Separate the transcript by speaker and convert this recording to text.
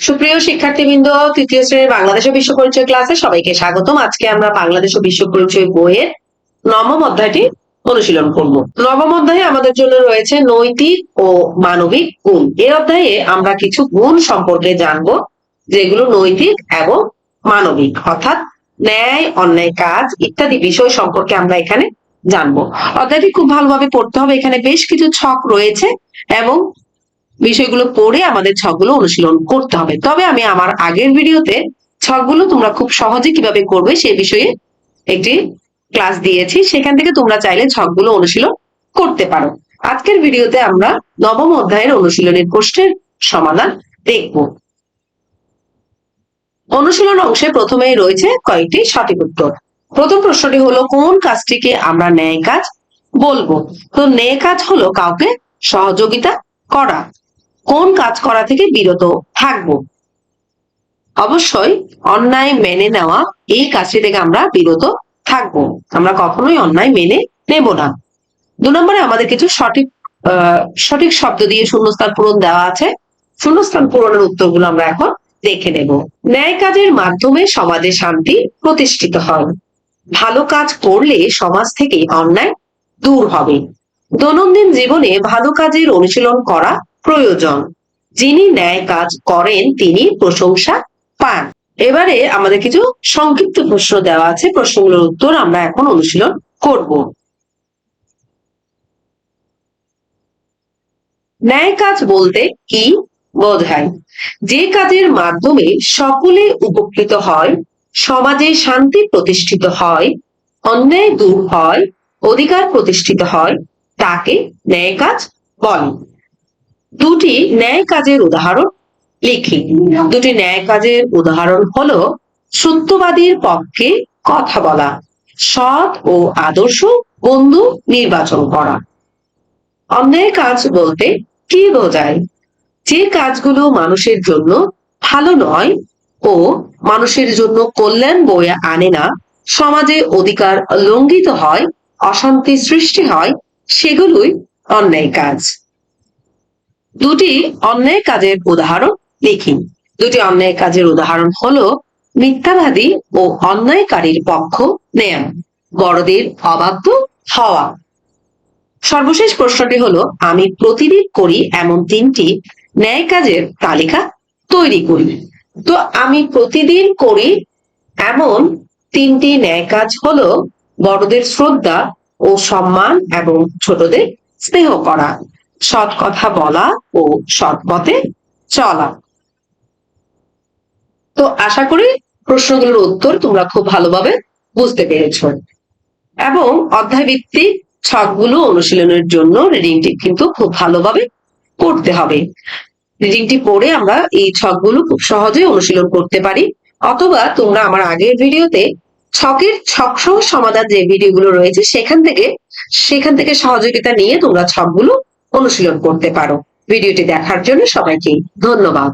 Speaker 1: সুপ্রিয় শিক্ষার্থীবৃন্দ, তৃতীয় শ্রেণির বাংলাদেশ ও বিশ্ব পরিচয় ক্লাসে সবাইকে স্বাগতম। আজকে আমরা বাংলাদেশ ও বিশ্ব পরিচয় বইয়ের নবম অধ্যায়টি অনুশীলন করব। নবম অধ্যায়ে আমাদের জন্য রয়েছে নৈতিক ও মানবিক গুণ। এই অধ্যায়ে আমরা কিছু গুণ সম্পর্কে জানব, যেগুলো নৈতিক এবং মানবিক, অর্থাৎ ন্যায়, অন্যায়, কাজ ইত্যাদি বিষয় সম্পর্কে আমরা এখানে জানব। অধ্যায়টি খুব ভালোভাবে পড়তে হবে। এখানে বেশ কিছু ছক রয়েছে এবং বিষয়গুলো পড়ে আমাদের ছকগুলো অনুশীলন করতে হবে। তবে আমি আমার আগের ভিডিওতে ছকগুলো তোমরা খুব সহজে কীভাবে করবে সেই বিষয়ে একটি ক্লাস দিয়েছি। সেখান থেকে তোমরা চাইলে ছকগুলো অনুশীলন করতে পারো। আজকের ভিডিওতে আমরা নবম অধ্যায়ের অনুশীলনের প্রশ্নের সমাধান দেখব। অনুশীলন অংশে প্রথমেই রয়েছে কয়েকটি সঠিক উত্তর। প্রথম প্রশ্নটি হলো, কোন কাজটিকে আমরা ন্যায় কাজ বলব? তো ন্যায় কাজ হলো কাউকে সহযোগিতা করা। কোন কাজ করা থেকে বিরত থাকব? অবশ্যই অন্যায় মেনে নেওয়া এই কাজটি থেকে আমরা বিরত থাকব। আমরা কখনোই অন্যায় মেনে নেব না। দু নম্বরে আমাদের কিছু সঠিক সঠিক শব্দ দিয়ে শূন্যস্থান পূরণ দেওয়া আছে। শূন্যস্থান পূরণের উত্তরগুলো আমরা এখন দেখে নেব। ন্যায় কাজের মাধ্যমে সমাজে শান্তি প্রতিষ্ঠিত হয়। ভালো কাজ করলে সমাজ থেকে অন্যায় দূর হবে। দৈনন্দিন জীবনে ভালো কাজের অনুশীলন করা প্রয়োজন। যিনি ন্যায় কাজ করেন, তিনি প্রশংসা পান। এবারে আমাদের কিছু সংক্ষিপ্ত প্রশ্ন দেওয়া আছে। প্রশ্নগুলোর উত্তর আমরা এখন অনুশীলন করব। ন্যায় কাজ বলতে কি বোঝায়? যে কাজের মাধ্যমে সকলে উপকৃত হয়, সমাজে শান্তি প্রতিষ্ঠিত হয়, অন্যায় দূর হয়, অধিকার প্রতিষ্ঠিত হয়, তাকে ন্যায় কাজ বলে। দুটি ন্যায় কাজের উদাহরণ লিখি। দুটি ন্যায় কাজের উদাহরণ হলো, সত্যবাদীর পক্ষে কথা বলা, সৎ ও আদর্শ বন্ধু নির্বাচন করা। অন্যায় কাজ বলতে কি বোঝায়? যে কাজগুলো মানুষের জন্য ভালো নয় ও মানুষের জন্য কল্যাণ বয়ে আনে না, সমাজে অধিকার লঙ্ঘিত হয়, অশান্তি সৃষ্টি হয়, সেগুলোই অন্যায় কাজ। দুটি অন্যায় কাজের উদাহরণ লিখি। দুটি অন্যায় কাজের উদাহরণ হলো মিথ্যাবাদী ও অন্যায়কারীর পক্ষ নেয়া, বড়দের অবাধ্য হওয়া। সর্বশেষ প্রশ্নটি হলো, আমি প্রতিদিন করি এমন তিনটি ন্যায় কাজের তালিকা তৈরি করি। তো আমি প্রতিদিন করি এমন তিনটি ন্যায় কাজ হলো বড়দের শ্রদ্ধা ও সম্মান এবং ছোটদের স্নেহ করা। সৎ কথা বলা ও সৎ পথে চলা। তো আশা করি প্রশ্নগুলোর উত্তর তোমরা খুব ভালোভাবে বুঝতে পেরেছ। এবং অধ্যায় ভিত্তিক ছকগুলো অনুশীলনের জন্য রিডিংটি কিন্তু খুব ভালোভাবে করতে হবে। রিডিংটি পড়ে আমরা এই ছকগুলো খুব সহজেই অনুশীলন করতে পারি। অথবা তোমরা আমার আগের ভিডিওতে ছকের ছক সহ সমাধান যে ভিডিওগুলো রয়েছে, সেখান থেকে সেখান থেকে সহযোগিতা নিয়ে তোমরা ছকগুলো অনুশীলন করতে পারো। ভিডিওটি দেখার জন্য সবাইকে ধন্যবাদ।